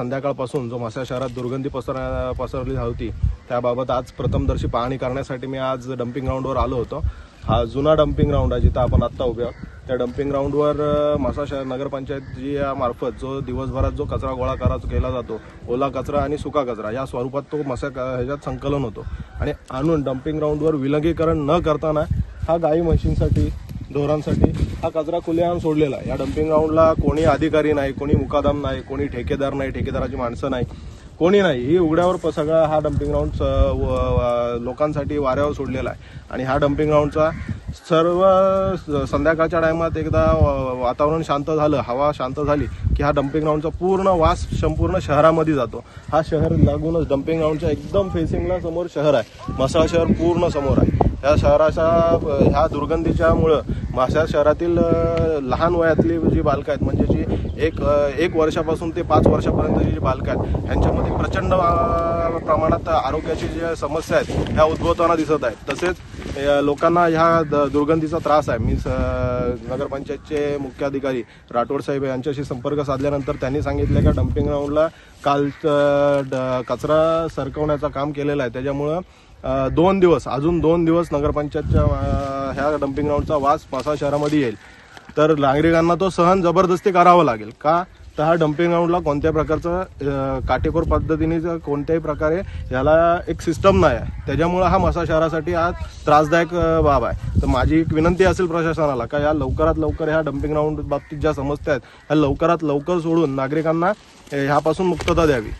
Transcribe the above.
संध्याकाळपासून जो मसा शहरात दुर्गंधी पसर पसरली होती त्याबाबत आज प्रथमदर्शी पाहणी करण्यासाठी मी आज डम्पिंग ग्राउंडवर आलो होतो. हा जुना डम्पिंग ग्राउंड आहे जिथं आपण आत्ता उभे आहोत. त्या डम्पिंग ग्राउंडवर अ, मासा शहर नगरपंचायत जी या मार्फत जो दिवसभरात जो कचरा गोळा करा केला जातो ओला कचरा आणि सुका कचरा या स्वरूपात तो मसा ह्याच्यात संकलन होतो. आणि आणून डम्पिंग ग्राउंडवर विलगीकरण न करताना हा गाई म्हशींसाठी ढोरांसाठी हा कचरा खुलेआम सोडलेला आहे. या डम्पिंग ग्राउंडला कोणी अधिकारी नाही कोणी मुकादम नाही कोणी ठेकेदार नाही ठेकेदाराची माणसं नाही कोणी नाही. ही उघड्यावर प- सगळा हा डम्पिंग ग्राउंड स- व- लोकांसाठी वाऱ्यावर सोडलेला आहे. आणि हा डम्पिंग ग्राउंडचा सर्व स- संध्याकाळच्या टायमात एकदा वातावरण शांत झालं हवा शांत झाली की हा डम्पिंग ग्राउंडचा पूर्ण वास संपूर्ण शहरामध्ये जातो. हा शहर लागूनच डम्पिंग ग्राउंडच्या एकदम फेसिंगला समोर शहर आहे. मसाळा शहर पूर्ण समोर आहे. या शहराच्या ह्या दुर्गंधीच्यामुळं माशा शहरातील लहान वयातली जी बालकं आहेत म्हणजे जी एक एक वर्षापासून ते पाच वर्षापर्यंतची जी बालकं आहेत ह्यांच्यामध्ये प्रचंड प्रमाणात आरोग्याची ज्या समस्या आहेत ह्या उद्भवताना दिसत आहेत. तसेच लोकांना ह्या द- दुर्गंधीचा त्रास आहे. मी स- नगरपंचायतचे मुख्याधिकारी राठोड साहेब यांच्याशी संपर्क साधल्यानंतर त्यांनी सांगितलं का डम्पिंग ग्राउंडला काल ड- कचरा सरकवण्याचं काम केलेलं आहे. त्याच्यामुळं दोन दिवस अजून दोन दिवस नगरपंचायतच्या ह्या डम्पिंग ग्राउंडचा वास पासा शहरामध्ये येईल. तर नागरिकांना तो सहन जबरदस्ती करावा लागेल. का? तर हा डम्पिंग ग्राउंडला कोणत्या प्रकारचं काटेकोर पद्धतीने कोणत्याही प्रकारे ह्याला एक सिस्टम नाही आहे. त्याच्यामुळं हा मसा शहरासाठी हा त्रासदायक बाब आहे. तर माझी एक विनंती असेल प्रशासनाला का या लवकरात लवकर ह्या डम्पिंग ग्राउंड बाबतीत ज्या समस्या आहेत ह्या लवकरात लवकर सोडून नागरिकांना ह्यापासून मुक्तता द्यावी.